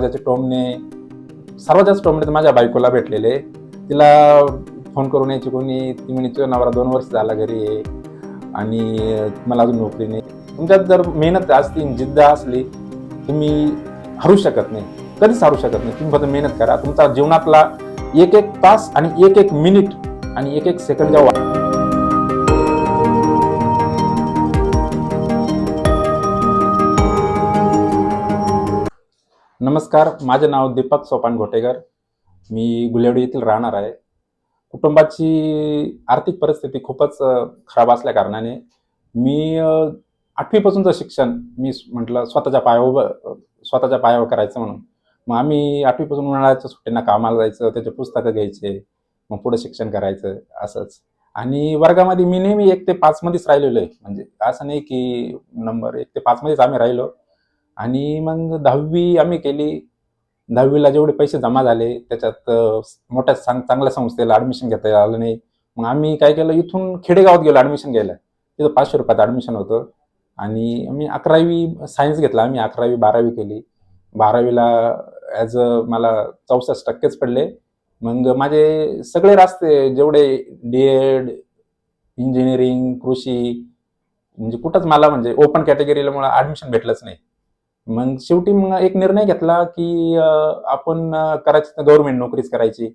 त्याचे टोमणे सर्वात जास्त टोमणे तर माझ्या बायकोला भेटलेले. तिला फोन करून यायची कोणी ती म्हणे तुझा नवरा दोन वर्ष झाला घरी आहे आणि मला अजून नोकरी नाही. तुमच्यात जर मेहनत असती जिद्द असली तुम्ही हरू शकत नाही. कधीच हरू शकत नाही. तुम्ही फक्त मेहनत करा. तुमचा जीवनातला एक एक तास आणि एक एक मिनिट आणि एक एक सेकंड जेव्हा नमस्कार माझे नाव दीपक सोपान घोटेकर. मी गुलेवडी येथील राहणार आहे. कुटुंबाची आर्थिक परिस्थिती खूपच खराब असल्या कारणाने मी आठवीपासूनचं शिक्षण मी म्हटलं स्वतःच्या पायावर उभं- स्वतःच्या पायावर करायचं म्हणून. मग आम्ही आठवीपासून उन्हाळ्याच्या सुट्टींना कामाला जायचं त्याचे पुस्तकं घ्यायचे मग पुढे शिक्षण करायचं असंच. आणि वर्गामध्ये मी नेहमी एक ते पाचमध्येच राहिलेलो आहे. म्हणजे असं नाही की नंबर एक ते पाचमध्येच आम्ही राहिलो. आणि मग दहावी आम्ही केली. दहावीला जेवढे पैसे जमा झाले त्याच्यात मोठ्या चांग चांगल्या संस्थेला ॲडमिशन घेता आलं नाही. मग आम्ही काय केलं इथून खेडेगावात गेलो ॲडमिशन घ्यायला. तिथं पाचशे रुपयात ॲडमिशन होतं. आणि आम्ही अकरावी सायन्स घेतला. आम्ही अकरावी बारावी केली. बारावीला ॲज अ मला चौसष्ट टक्केच पडले. मग माझे सगळे रास्ते जेवढे डी एड इंजिनिअरिंग कृषी म्हणजे कुठंच मला म्हणजे ओपन कॅटेगरीला मला ॲडमिशन भेटलंच नाही. मग शेवटी मग एक निर्णय घेतला की आपण करायचं करायची गव्हर्नमेंट नोकरीच करायची.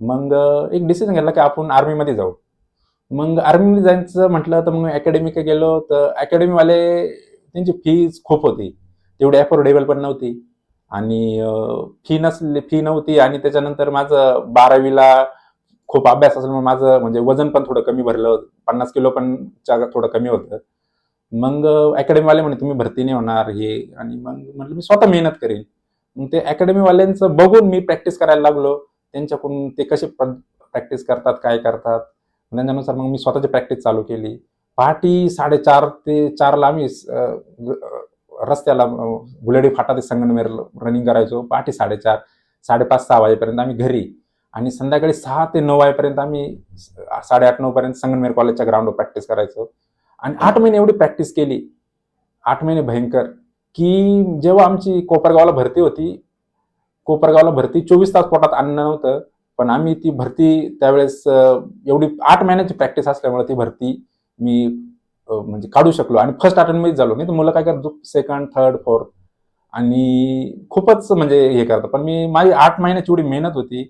मग एक डिसिजन घेतला की आपण आर्मीमध्ये जाऊ. मग आर्मीमध्ये जायचं म्हटलं तर मग अकॅडमी गेलो तर अकॅडमीवाले त्यांची फीज खूप होती. तेवढी अफोर्डेबल पण नव्हती. आणि फी नसली फी नव्हती आणि त्याच्यानंतर माझं बारावीला खूप अभ्यास असल्यामुळे माझं म्हणजे वजन पण थोडं कमी भरलं. पन्नास किलो पण थोडं कमी होतं. मग अकॅडमीवाले म्हणे तुम्ही भरती नाही होणार हे. आणि मग म्हटलं मी स्वतः मेहनत करेन. मग ते अकॅडमीवाल्यांचं बघून मी प्रॅक्टिस करायला लागलो. त्यांच्याकडून ते कसे प्रॅक्टिस करतात काय करतात. त्यांच्यानुसार मग मी स्वतःची प्रॅक्टिस चालू केली. पहाटे साडेचार ते चारला आम्ही रस्त्याला अं, गुलेडी फाटा ते संगनमेर रनिंग करायचो. पहाटे साडेचार साडेपाच सहा वाजेपर्यंत आम्ही घरी. आणि संध्याकाळी सहा ते नऊ वाजेपर्यंत आम्ही साडेआठ नऊपर्यंत संगनमेर कॉलेजच्या ग्राउंडवर प्रॅक्टिस करायचो. आणि आठ महिने एवढी प्रॅक्टिस केली. आठ महिने भयंकर. की जेव्हा आमची कोपरगावला भरती होती कोपरगावला भरती चोवीस तास पोटात अन्न नव्हतं पण आम्ही ती भरती त्यावेळेस एवढी आठ महिन्याची प्रॅक्टिस असल्यामुळे ती भरती मी म्हणजे काढू शकलो. आणि फर्स्ट अटेम्प्टमध्ये झालो. नाही तर मुलं काय करतो सेकंड थर्ड फोर्थ आणि खूपच म्हणजे हे करतात. पण मी माझी आठ महिन्याची एवढी मेहनत होती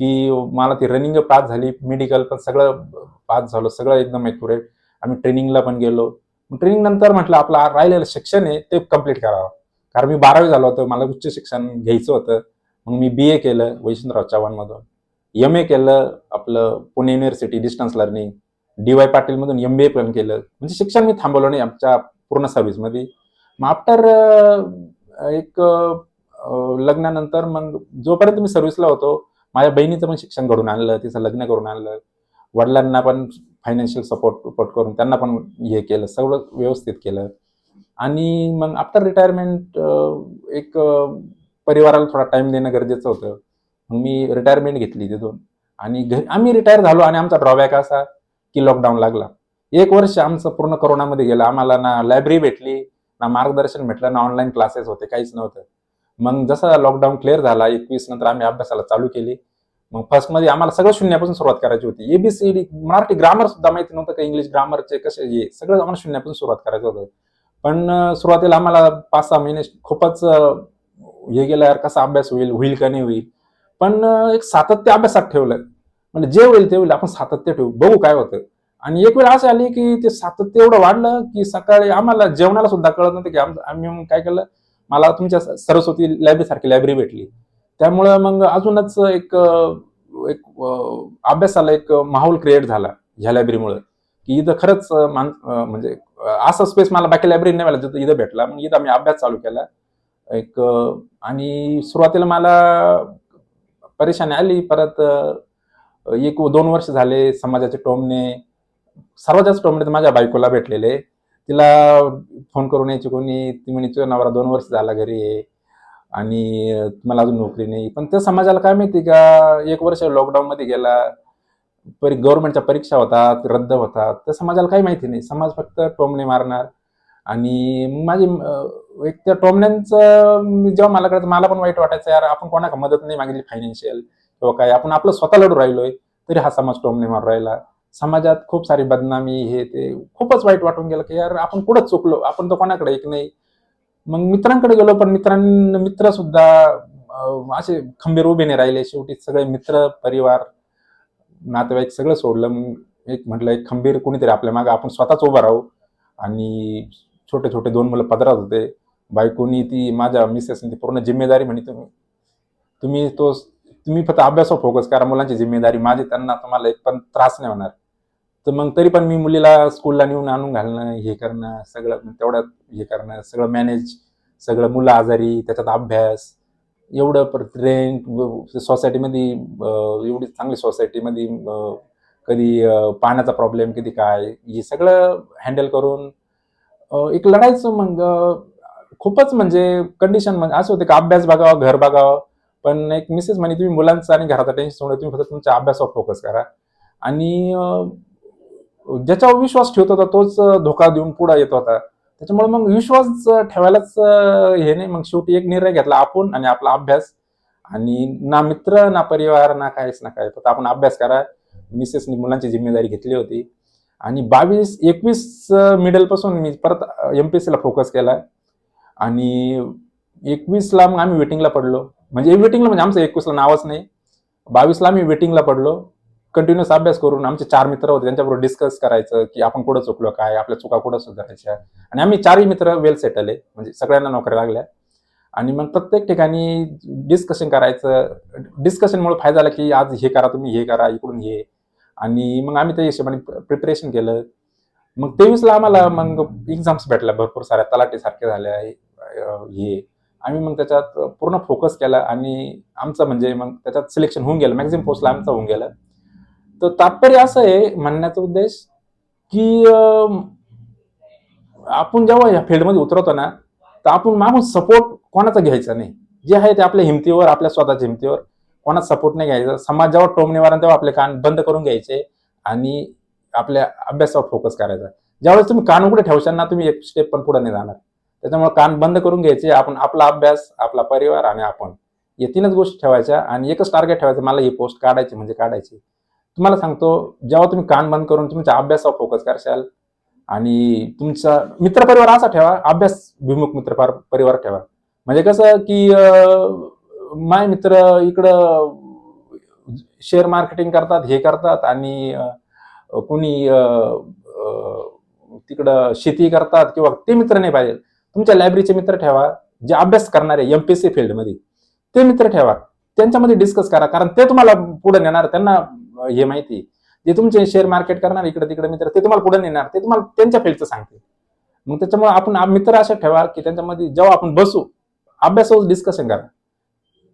की मला ती रनिंग पास झाली मेडिकल पण सगळं पास झालं सगळं एकदम ॲक्युरेट आम्ही ट्रेनिंगला पण गेलो. ट्रेनिंग नंतर म्हटलं आपलं राहिलेलं शिक्षण आहे ते कंप्लीट करावं. कारण मी बारावी झालो होतो मला उच्च शिक्षण घ्यायचं होतं. मग मी बी ए केलं वैशंतराव चव्हाणमधून. एम ए केलं आपलं Pune university distance learning D Y पाटीलमधून M B A पण केलं. म्हणजे शिक्षण मी थांबवलं नाही आमच्या पूर्ण सर्व्हिसमध्ये मग आफ्टर एक लग्नानंतर मग जोपर्यंत मी सर्व्हिसला होतो माझ्या बहिणीचं पण शिक्षण घडून आणलं तिचं लग्न करून आणलं. वडिलांना पण फायनान्शियल सपोर्ट सपोर्ट करून त्यांना पण हे केलं सगळं व्यवस्थित केलं. आणि मग आफ्टर रिटायरमेंट एक परिवाराला थोडा टाइम देणं गरजेचं होतं. मग मी रिटायरमेंट घेतली तिथून. आणि घरी आम्ही रिटायर झालो आणि आमचा ड्रॉबॅक असा की लॉकडाऊन लागला. एक वर्ष आमचं पूर्ण कोरोनामध्ये गेलं. आम्हाला ना लायब्ररी भेटली ना मार्गदर्शन भेटलं ना ऑनलाईन क्लासेस होते काहीच नव्हतं. मग जसा लॉकडाऊन क्लिअर झाला एकवीस नंतर आम्ही अभ्यासाला चालू केली. मग फर्स्टमध्ये आम्हाला सगळं शून्यापासून सुरुवात करायची होती. एबीसीडी मराठी ग्रामर सुद्धा माहिती नव्हतं का इंग्लिश ग्रामरचे कसे हे सगळं आम्हाला शून्यापासून सुरुवात करायचं होतं. पण सुरुवातीला आम्हाला पाच सहा महिने खूपच हे गेलं यार कसा अभ्यास होईल होईल का नाही होईल. पण एक सातत्य अभ्यासात ठेवलं. म्हणजे जे होईल ते होईल आपण सातत्य ठेवू. बघू काय होतं. आणि एक वेळ असं आली की ते सातत्य एवढं वाढलं की सकाळी आम्हाला जेवणाला सुद्धा कळत नव्हतं की आम्ही मग काय केलं? मला तुमच्या सरस्वती लायब्ररी सारखी लायब्ररी भेटली. त्यामुळं मग अजूनच एक एक अभ्यासाला एक माहोल क्रिएट झाला ह्या लायब्ररीमुळं की इथं खरंच मान म्हणजे असा स्पेस मला बाकी लायब्ररी नाही मिळाला इथं भेटला. मग इथं आम्ही अभ्यास चालू केला. एक आणि सुरुवातीला मला परेशानी आली. परत एक दोन वर्ष झाले समाजाचे टोमणे सर्वात जास्त टोमणे तर माझ्या बायकोला भेटलेले. तिला फोन करून यायची कोणी ती म्हणे तुझा नवरा दोन वर्ष झाला घरी आहे. आणि मला अजून नोकरी नाही. पण त्या समाजाला काय माहिती का एक वर्ष लॉकडाऊन मध्ये गेला परी गव्हर्नमेंटच्या परीक्षा होतात रद्द होतात. त्या समाजाला काही माहिती नाही. समाज फक्त टोमणे मारणार. आणि माझी एक त्या टोमण्यांचं जेव्हा मला कळत मला पण वाईट वाटायचं यार आपण कोणाला मदत नाही मागितली फायनान्शियल किंवा काय? आपण आपलं स्वतः लढू राहिलोय तरी हा समाज टोमणे मारू राहिला. समाजात खूप सारी बदनामी हे ते खूपच वाईट वाटून गेलं की यार आपण कुठं चुकलो? आपण तर कोणाकडे एक नाही. मग मित्रांकडे गेलो पण मित्रां मित्र सुद्धा असे खंबीर उभे नाही राहिले. शेवटी सगळे मित्र परिवार नातेवाईक सगळं सोडलं. मग एक म्हटलं एक खंबीर कोणीतरी आपल्या मागे आपण स्वतःच उभा राहू. आणि छोटे छोटे दोन मुलं पदरात होते. बायकोनी ती माझ्या मिसेसनी ती पूर्ण जिम्मेदारी म्हणे तुम्ही तुम्ही तो तुम्ही फक्त अभ्यासावर फोकस करा. मुलांची जिम्मेदारी माझी त्यांना तुम्हाला एक पण त्रास नाही होणार. तर मग तरी पण मी मुलीला स्कूलला नेऊन आणून घालणं हे करणं सगळं म्हणजे तेवढ्यात हे करणं सगळं मॅनेज सगळं मुलं आजारी त्याच्यात अभ्यास एवढं परत रेंट सोसायटीमध्ये एवढी चांगली सोसायटीमध्ये कधी पाण्याचा प्रॉब्लेम कधी काय हे सगळं हँडल करून एक लढायचं मग खूपच म्हणजे कंडिशन म्हणजे असं होते का अभ्यास बघावा घर बघावं पण एक मिसेस म्हणे तुम्ही मुलांचं आणि घराचा टेन्शन सोडा तुम्ही फक्त तुमच्या अभ्यासावर फोकस करा. आणि ज्याच्यावर विश्वास ठेवत होता तोच धोका देऊन पुढे येत होता. त्याच्यामुळे मग विश्वास ठेवायलाच हे नाही. मग शेवटी एक निर्णय घेतला आपण आणि आपला अभ्यास. आणि ना मित्र ना परिवार ना काहीच ना काय फक्त आपण अभ्यास करा. मिसेसनी मुलांची जिम्मेदारी घेतली होती. आणि बावीस एकवीस मिडलपासून मी परत एम पी एस सीला फोकस केला. आणि एकवीसला मग आम्ही वेटिंगला पडलो. म्हणजे वेटिंगला म्हणजे आमचं एकवीसला नावच नाही. बावीसला आम्ही वेटिंगला पडलो. कंटिन्युअस अभ्यास करून आमचे चार मित्र होते त्यांच्याबरोबर डिस्कस करायचं की आपण कुठं चुकलो काय आपल्या चुका कुठं सुधारायच्या. आणि आम्ही चारही मित्र वेल सेटल आहे म्हणजे सगळ्यांना नोकऱ्या लागल्या. आणि मग प्रत्येक ठिकाणी डिस्कशन करायचं डिस्कशनमुळे फायदा झाला की आज हे करा तुम्ही हे करा इकडून हे. आणि मग आम्ही त्या हिशोबाने प्रिपरेशन केलं. मग तेवीसला आम्हाला मग एक्झाम्स भेटल्या भरपूर साऱ्या तलाटीसारख्या झाल्या हे. आम्ही मग त्याच्यात पूर्ण फोकस केला आणि आमचं म्हणजे मग त्याच्यात सिलेक्शन होऊन गेलं मॅक्झिमम पोस्टला आमचं होऊन गेलं. तर तात्पर्य असं आहे म्हणण्याचा उद्देश की आपण जेव्हा या फील्डमध्ये उतरवतो ना तर आपण मागून सपोर्ट कोणाचा घ्यायचा नाही. जे आहे ते आपल्या हिमतीवर आपल्या स्वतःच्या हिमतीवर. कोणाचा सपोर्ट नाही घ्यायचा. समाज जेव्हा टोमणेवार तेव्हा आपले कान बंद करून घ्यायचे आणि आपल्या अभ्यासावर फोकस करायचा. ज्यावेळेस तुम्ही कान उघडे ठेवशाल ना तुम्ही एक स्टेप पण पुढे नाही जाणार. त्याच्यामुळे कान बंद करून घ्यायचे. आपण आपला अभ्यास आपला परिवार आणि आपण. या तीनच गोष्टी ठेवायच्या आणि एकच टार्गेट ठेवायचं. मला ही पोस्ट काढायची म्हणजे काढायची. तुम्हाला सांगतो जेव्हा तुम्ही कान बंद करून तुमच्या अभ्यासावर फोकस करशाल आणि तुमचा मित्रपरिवार असा ठेवा अभ्यास विमुख मित्र परिवार ठेवा. म्हणजे कसं की माय मित्र इकडं शेअर मार्केटिंग करतात हे करतात आणि कोणी तिकडं शेती करतात किंवा ते मित्र नाही पाहिजे. तुमच्या लायब्ररीचे मित्र ठेवा जे अभ्यास करणारे सी फील्डमध्ये ते मित्र ठेवा. त्यांच्यामध्ये डिस्कस करा कारण ते तुम्हाला पुढे नेणार त्यांना हे माहिती जे तुमचे शेअर मार्केट करणार इकडे तिकडे मित्र ते तुम्हाला पुढे नेणार ते तुम्हाला त्यांच्या फील्डचं सांगते मग त्याच्यामुळे आपण मित्र असे ठेवा की त्यांच्यामध्ये जेव्हा आपण बसू अभ्यासावर डिस्कशन करा.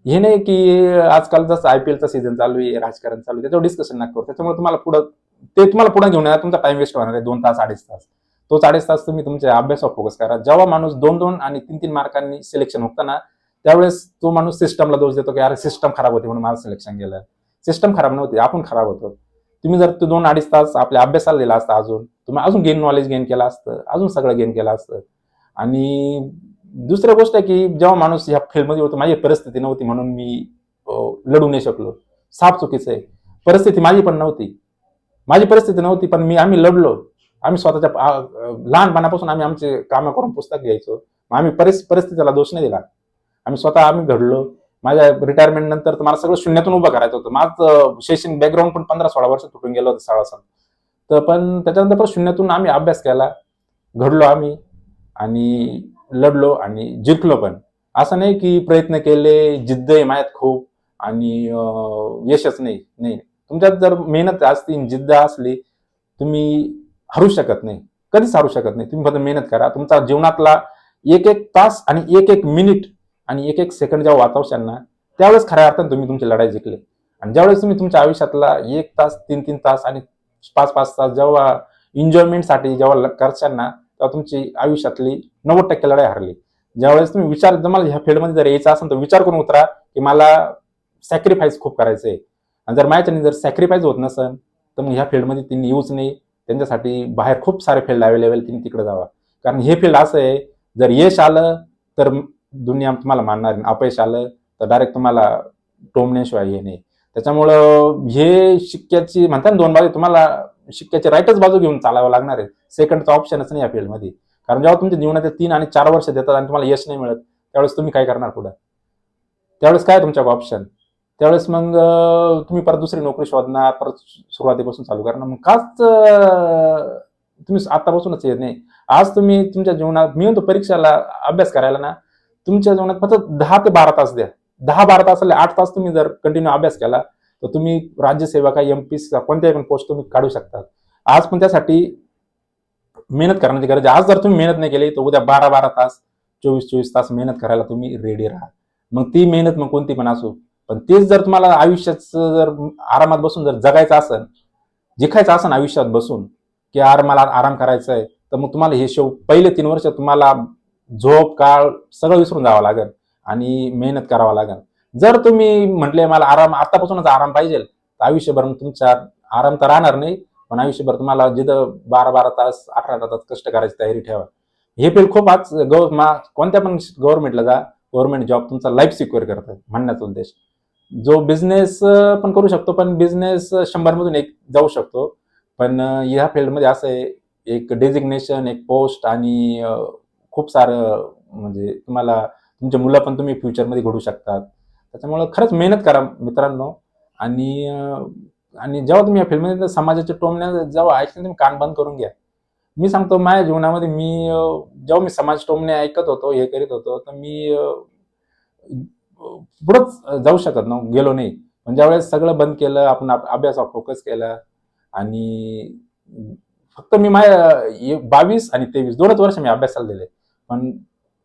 हे नाही की आजकाल जसं आय पी एलचा सीझन चालू आहे राजकारण चालू आहे त्याच्यावर डिस्कशन नका करू. त्याच्यामुळे तुम्हाला पुढं ते तुम्हाला पुढे घेऊन येणार तुमचा टाइम वेस्ट होणार आहे दोन तास अडीच तास. तो अडीच तास तुम्ही तुमच्या अभ्यासावर फोकस करा. जेव्हा माणूस दोन दोन आणि तीन तीन मार्कांनी सिलेक्शन होतं ना त्यावेळेस तो माणूस सिस्टमला दोष देतो की अरे सिस्टम खराब होते म्हणून माझं सिलेक्शन गेलं. सिस्टम खराब नव्हती आपण खराब होतो. तुम्ही जर तो दोन अडीच तास आपल्या अभ्यासाला दिला असता अजून तुम्ही अजून गेन नॉलेज गेन केलं असतं अजून सगळं गेन केलं असतं. आणि दुसरी गोष्ट आहे की जेव्हा माणूस ह्या फील्डमध्ये होतो माझी परिस्थिती नव्हती म्हणून मी लढू नाही शकलो. साफ चुकीचं आहे. परिस्थिती माझी पण नव्हती. माझी परिस्थिती नव्हती पण मी आम्ही लढलो. आम्ही स्वतःच्या लहानपणापासून आम्ही आमचे कामं करून पुस्तक घ्यायचो. मग आम्ही परिस परिस्थितीला दोष नाही दिला. आम्ही स्वतः आम्ही घडलो. माझ्या रिटायरमेंट नंतर तर मला सगळं शून्यातून उभं करायचं होतं. माझं शैक्षणिक बॅकग्राऊंड पण पंधरा सोळा वर्ष तुटून गेलं होतं शाळा तर पण त्याच्यानंतर पण शून्यातून आम्ही अभ्यास केला. घडलो आम्ही आणि लढलो आणि जिंकलो पण. असं नाही की प्रयत्न केले जिद्द आहे मायात खूप आणि यशच नाही नाही. तुमच्यात जर मेहनत असती जिद्द असली तुम्ही हरू शकत नाही. कधीच हरू शकत नाही. तुम्ही फक्त मेहनत करा. तुमचा जीवनातला एक एक तास आणि एक एक मिनिट आणि एक एक सेकंड जेव्हा वाचवशाल ना त्यावेळेस खऱ्या अर्थाने तुम्ही तुमची लढाई जिंकले. आणि ज्यावेळेस तुम्ही तुमच्या आयुष्यातला एक तास तीन तीन तास आणि पाच पाच तास जेव्हा एन्जॉयमेंटसाठी जेव्हा ल- ना तेव्हा तुमची आयुष्यातली नव्वद टक्के लढाई हरली. ज्यावेळेस तुम्ही विचार जर मला ह्या फील्डमध्ये जर यायचं असेल तर विचार करून उतरा की मला सॅक्रिफाईस खूप करायचं आहे आणि जर माझ्याच्याने जर सॅक्रिफाईस होत नसेल तर मग ह्या फील्डमध्ये तिने येऊच नाही त्यांच्यासाठी बाहेर खूप सारे फील्ड अवेलेबल तिने तिकडे जावा. कारण हे फील्ड असं आहे जर यश आलं तर दुनिया तुम्हाला मानणार नाही. अपयश आलं तर डायरेक्ट तुम्हाला टोमण्याशिवाय हे नाही. त्याच्यामुळं हे शिक्क्याची म्हणतात ना दोन बाजू तुम्हाला शिक्क्याची राईटच बाजू घेऊन चालावं लागणार आहे. सेकंडचा ऑप्शनच नाही या फील्डमध्ये कारण जेव्हा तुमच्या जीवनात तीन आणि चार वर्ष देतात आणि तुम्हाला यश नाही मिळत त्यावेळेस तुम्ही काय करणार पुढं? त्यावेळेस काय तुमच्याकडे ऑप्शन त्यावेळेस मग तुम्ही परत दुसरी नोकरी शोधणार परत सुरुवातीपासून चालू करणार. मग काच तुम्ही आतापासूनच येत नाही. आज तुम्ही तुमच्या जीवनात मी म्हणतो परीक्षेला अभ्यास करायला ना तुमच्या जीवनात फक्त दहा ते बारा तास द्या. दहा बारा तासाला आठ तास तुम्ही जर कंटिन्यू अभ्यास केला तर तुम्ही राज्यसेवा का एम पी कोणत्याही पण पोस्ट तुम्ही काढू शकता. आज पण त्यासाठी मेहनत करण्याची गरज आहे. आज जर तुम्ही मेहनत नाही केली तर उद्या बारा बारा तास चोवीस चोवीस तास मेहनत करायला तुम्ही रेडी राहा. मग ती मेहनत मग कोणती पण असो पण तेच जर तुम्हाला आयुष्याचं जर आरामात बसून जर जगायचं असेल जिखायचं असेल आयुष्यात बसून की यार मला आराम करायचा आहे तर मग तुम्हाला हे शेव पहिले तीन वर्ष तुम्हाला झोप काळ सगळं विसरून जावं लागेल आणि मेहनत करावं लागेल. जर तुम्ही म्हटले मला आराम आतापासूनच आराम पाहिजे तर आयुष्यभर तुमच्या आराम तर राहणार नाही पण आयुष्यभर तुम्हाला जिथं बारा बारा तास अठरा अठरा तास कष्ट करायची तयारी ठेवा. हे फील्ड खूप आज गव मा कोणत्या पण गव्हर्नमेंटला जा गव्हर्नमेंट जॉब तुमचा लाईफ सिक्युअर करतं म्हणण्याचा उद्देश. जो बिझनेस पण करू शकतो पण बिझनेस शंभरमधून एक जाऊ शकतो. पण या ह्या फील्डमध्ये असं आहे एक डेजिग्नेशन एक पोस्ट आणि खूप सारं म्हणजे तुम्हाला तुमचे मुलं पण तुम्ही फ्युचरमध्ये घडू शकतात. त्याच्यामुळं खरंच मेहनत करा मित्रांनो. आणि आणि जेव्हा तुम्ही या फिल्ममध्ये समाजाच्या टोमण्या जेव्हा ऐकले तुम्ही कान बंद करून घ्या. मी सांगतो माझ्या जीवनामध्ये मी जेव्हा मी समाज टोमणे ऐकत होतो हे करीत होतो तर मी पुढंच जाऊ शकत नव्ह गेलो नाही. पण ज्यावेळेस सगळं बंद केलं आपण अभ्यासावर फोकस केला आणि फक्त मी माझ्या बावीस आणि तेवीस दोनच वर्ष मी अभ्यासाला दिले. पण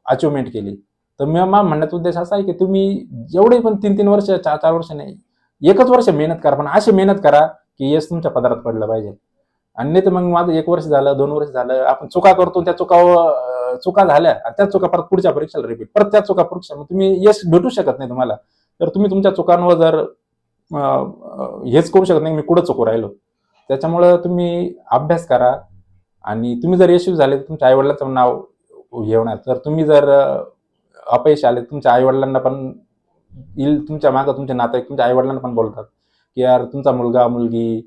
अचिव्हमेंट केली. तर मी मा म्हणण्याचा उद्देश असा आहे की तुम्ही जेवढे पण तीन तीन वर्ष चार चार वर्ष नाही एकच वर्ष मेहनत करा पण अशी मेहनत करा की यश तुमच्या पदरात पडलं पाहिजे. आणि नाही तर मग माझं एक वर्ष झालं दोन वर्ष झालं आपण चुका करतो त्या चुका चुका झाल्या त्या चुका परत पुढच्या परीक्षेला रिपीट परत त्या चुका परीक्षा मग तुम्ही यश भेटू शकत नाही तुम्हाला. तर तुम्ही तुमच्या चुकांवर जर हेच करू शकत नाही मी कुठं चुकू राहिलो? त्याच्यामुळं तुम्ही अभ्यास करा आणि तुम्ही जर यशस्वी झाले तर तुमच्या आईवडिलांचं नाव हे जर तर तुम्ही जर अपयश आले तुमच्या आईवडिलांना पण येईल तुमच्या मागं तुमचे नातेवाईक तुमच्या आईवडिलांना पण बोलतात की यार तुमचा मुलगा मुलगी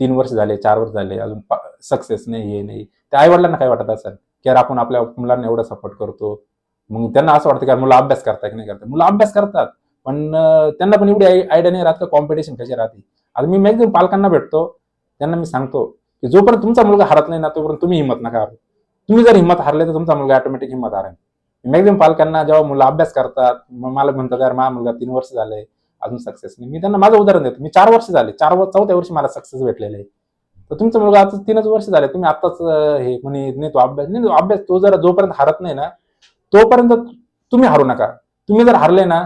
तीन वर्ष झाले चार वर्ष झाले अजून सक्सेस नाही हे नाही. त्या आईवडिलांना काय वाटत असेल? की यार आपण आपल्या मुलांना एवढा सपोर्ट करतो. मग त्यांना असं वाटतं की मुलं अभ्यास करतात की नाही करतात मुलं अभ्यास करतात पण त्यांना पण एवढी आयडिया नाही राहत का कॉम्पिटिशन कशी राहते? आता मी मॅक्झिमम पालकांना भेटतो त्यांना मी सांगतो की जोपर्यंत तुमचा मुलगा हरत नाही ना तोपर्यंत तुम्ही हिंमत नका तुम्ही जर हिंमत हारले तर तुमचा मुलगा ऑटोमॅटिक हिंमत हारेल मॅक्झिमम पालकांना जेव्हा मुलं अभ्यास करतात मग मला म्हणतात यार माझा मुलगा तीन वर्ष झाले अजून सक्सेस नाही. मी त्यांना माझं उदाहरण देतो. मी चार वर्ष झाले चार वर्ष चौथ्या वर्षी मला सक्सेस भेटलेले आहे. तर तुमचा मुलगा आता तीनच वर्ष झाले तुम्ही आताच हे म्हणे नाही तो अभ्यास नाही अभ्यास तो जर जोपर्यंत हरत नाही ना तोपर्यंत तुम्ही हारू नका. तुम्ही जर हारले ना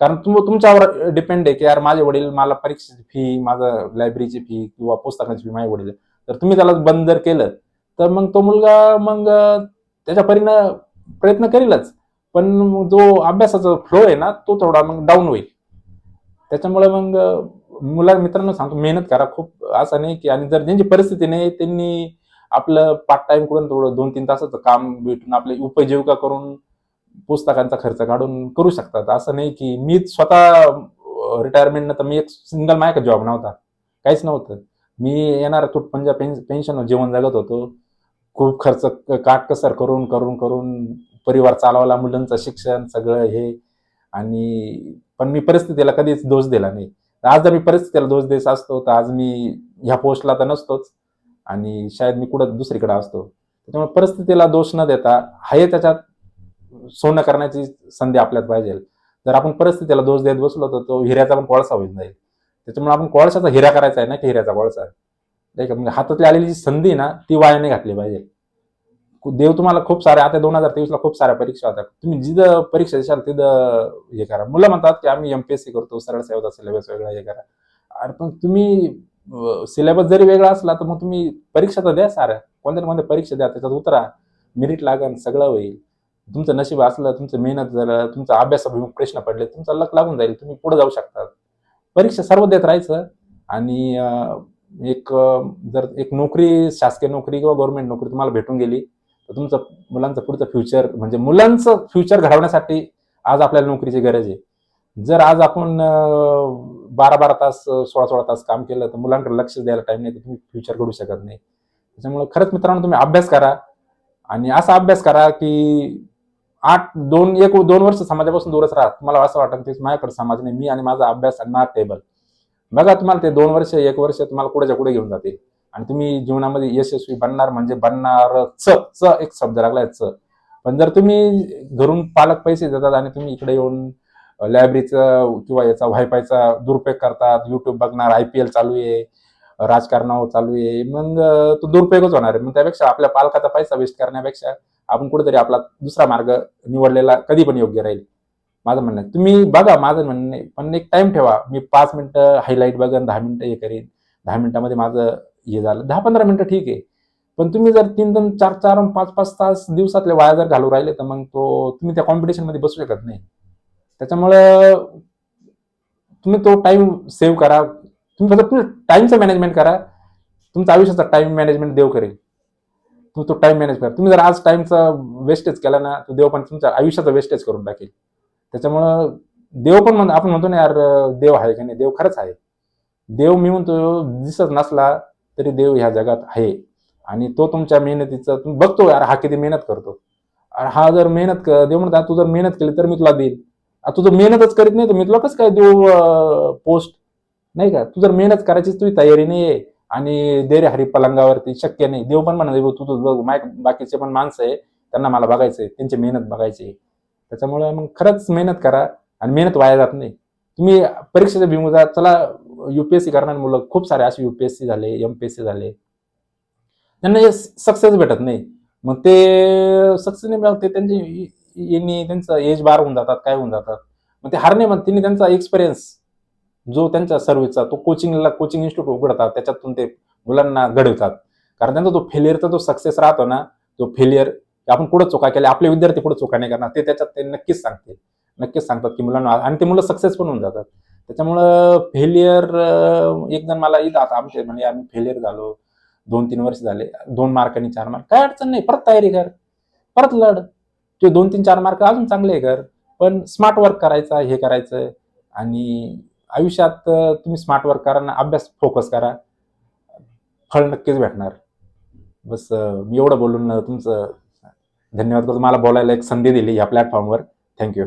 कारण तुम तुमच्यावर डिपेंड आहे की यार माझे वडील मला परीक्षेची फी माझं लायब्ररीची फी किंवा पुस्तकाची फी माझे वडील. तर तुम्ही त्याला बंद जर केलं तर मग तो मुलगा मग त्याच्या परीनं प्रयत्न करीलच. पण जो अभ्यासाचा फ्लो आहे ना तो थोडा मग डाऊन होईल. त्याच्यामुळे मग मुला मित्रांनो सांगतो मेहनत करा. खूप असं नाही की आणि जर ज्यांची परिस्थिती नाही त्यांनी आपलं पार्ट टाइम करून थोडं दोन तीन तासाचं काम भेटून आपले उपजीविका करून पुस्तकांचा खर्च काढून करू शकतात. असं नाही की मी स्वतः रिटायरमेंट तर मी एक सिंगल माझ्या जॉब नव्हता. काहीच नव्हतं. मी येणार तुटपंजा पेन्शन जीवन जगत होतो. खूप खर्च काटकसर करून करून करून परिवार चालवला मुलांचं शिक्षण सगळं हे. आणि पण मी परिस्थितीला कधीच दोष दिला नाही. आज जर मी परिस्थितीला दोष देत असतो तर आज मी ह्या पोस्टला तर नसतोच. आणि शायद मी कुठं दुसरीकडे असतो. त्याच्यामुळे परिस्थितीला दोष न देता हाय त्याच्यात सोनं करण्याची संधी आपल्यात पाहिजे. जर आपण परिस्थितीला दोष देत बसलो तर तो हिऱ्याचा पण कोळसा होईल जाईल. त्याच्यामुळे आपण कोळशाचा हिरा करायचा आहे ना की हिऱ्याचा कोळसा नाही का? म्हणजे हातातली आलेली जी संधी ना ती वाया नाही घातली पाहिजे. देव तुम्हाला खूप साऱ्या आता दोन हजार तेवीसला खूप साऱ्या परीक्षा होत्या. तुम्ही जिथं परीक्षा देशाल तिथं हे करा. मुलं म्हणतात की आम्ही एमपीएससी करतो सरळ सेवाचा सिलेबस वेगळा हे करा. अरे पण तुम्ही सिलेबस जरी वेगळा असला तर मग तुम्ही परीक्षा तर द्या साऱ्या. कोणत्या ना कोणत्या परीक्षा द्या त्याच्यात उतरा. मेरिट लागन सगळं होईल. तुमचं नशीब असलं तुमचं मेहनत झालं तुमचा अभ्यासाभिमुख प्रश्न पडले तुमचा लक लागून जाईल तुम्ही पुढे जाऊ शकतात परीक्षा सर्व देत राहायचं आणि एक जर एक नोकरी शासकीय नोकरी किंवा गव्हर्नमेंट नोकरी तुम्हाला भेटून गेली तर तुमचं मुलांचं पुढचं फ्युचर म्हणजे मुलांचं फ्युचर घडवण्यासाठी आज आपल्याला नोकरीची गरज आहे. जर आज आपण बारा बारा तास सोळा सोळा तास काम केलं तर मुलांकडे लक्ष द्यायला टाइम नाही तर तुम्ही फ्युचर घडू शकत नाही. त्याच्यामुळे खरंच मित्रांनो तुम्ही अभ्यास करा आणि असा अभ्यास करा की आठ दोन एक दोन वर्ष समाजापासून दूरच राहा. तुम्हाला असं वाटतं की माझ्याकडे समाज नाही मी आणि माझा अभ्यास आणि माझा टेबल बघा तुम्हाला ते दोन वर्ष एक वर्ष तुम्हाला कुठेच्या कुठे घेऊन जाते. आणि तुम्ही जीवनामध्ये यशस्वी बनणार म्हणजे बनणार च च एक शब्द लागलाय च. पण जर तुम्ही घरून पालक पैसे देतात आणि तुम्ही इकडे येऊन लायब्ररीचा किंवा याचा वायफायचा दुरुपयोग करतात युट्यूब बघणार आय पी एल चालू आहे राजकारणावर चालू आहे मग तो दुरुपयोगच होणार आहे. मग त्यापेक्षा आपल्या पालकाचा पैसा वेस्ट करण्यापेक्षा आपण कुठेतरी आपला दुसरा मार्ग निवडलेला कधी पण योग्य राहील. माझं म्हणणं आहे तुम्ही बघा माझं म्हणणं आहे पण एक टाइम ठेवा. मी पाच मिनटं हायलाईट बघन दहा मिनटं हे करेन. दहा मिनिटामध्ये माझं हे झालं. दहा पंधरा मिनटं ठीक आहे. पण तुम्ही जर तीन दोन चार चार पाच पाच तास दिवसातले वाया जर घालू राहिले तर मग तो तुम्ही त्या कॉम्पिटिशनमध्ये बसू शकत नाही. त्याच्यामुळं तुम्ही तो टाइम सेव्ह करा. तुम्ही फक्त तुम्ही टाईमचं मॅनेजमेंट करा. तुमचा आयुष्याचा टाइम मॅनेजमेंट देव करेल. तुम्ही तो टाइम मॅनेज करा. तुम्ही जर आज टाइमचा वेस्टेज केला ना तर देव पण तुमच्या आयुष्याचा वेस्टेज करून टाकेल. त्याच्यामुळं देव पण म्हण आपण म्हणतो ना यार देव आहे का नाही? देव खरंच आहे. देव मी म्हणतो दिसत नसला तरी देव ह्या जगात आहे. आणि तो तुमच्या मेहनतीचा तुम्ही बघतो यार हा किती मेहनत करतो. हा जर मेहनत कर देव म्हणतात तू जर मेहनत केली तर मी तुला देईल तू जर मेहनतच करीत नाही तर मी तुला कसं काय देऊ पोस्ट? नाही का? तू जर मेहनत करायची तुझी तयारी नाही आहे. आणि देरे हरी पलंगावरती शक्य नाही. देव पण म्हणा तू तू बघ माय बाकीचे पण माणसं आहे. त्यांना मला बघायचंय. त्यांची मेहनत बघायची त्याच्यामुळे मग खरंच मेहनत करा आणि मेहनत वाया जात नाही. तुम्ही परीक्षेच्या जा चला युपीएससी करणारे मुलं खूप सारे असे युपीएससी झाले एमपीएससी झाले. त्यांना हे सक्सेस भेटत नाही. मग ते सक्सेस नाही मिळत ते त्यांचे यांनी त्यांचं एज बार होऊन जातात काय होऊन जातात. मग ते हारणे मग त्यांनी त्यांचा एक्सपिरियन्स जो त्यांच्या सर्व्हिसचा तो कोचिंगला कोचिंग इन्स्टिट्यूट उघडतात त्याच्यातून ते मुलांना घडवतात. कारण त्यांचा तो फेलियरचा जो सक्सेस राहतो ना तो फेलियर आपण पुढे चुका केल्या आपले विद्यार्थी पुढे चुका नाही करणार ते त्याच्यात ते नक्कीच सांगतील. नक्कीच सांगतात की मुलांना आणि ते मुलं सक्सेस पण होऊन जातात. त्याच्यामुळं फेलियर एक जण मला येत आता आमचे म्हणजे आम्ही फेलियर झालो दोन तीन वर्ष झाले दोन मार्क आणि चार मार्क काय अडचण नाही परत तयारी कर परत लढ. ते दोन तीन चार मार्क अजून चांगले कर पण स्मार्ट वर्क करायचा हे करायचं आणि आयुष्यात तुम्ही स्मार्ट वर्क करा ना अभ्यास फोकस करा. फळ नक्कीच भेटणार. बस मी एवढं बोलून तुमचं धन्यवाद करतो. मला बोलायला एक संधी दिली या प्लॅटफॉर्मवर थँक्यू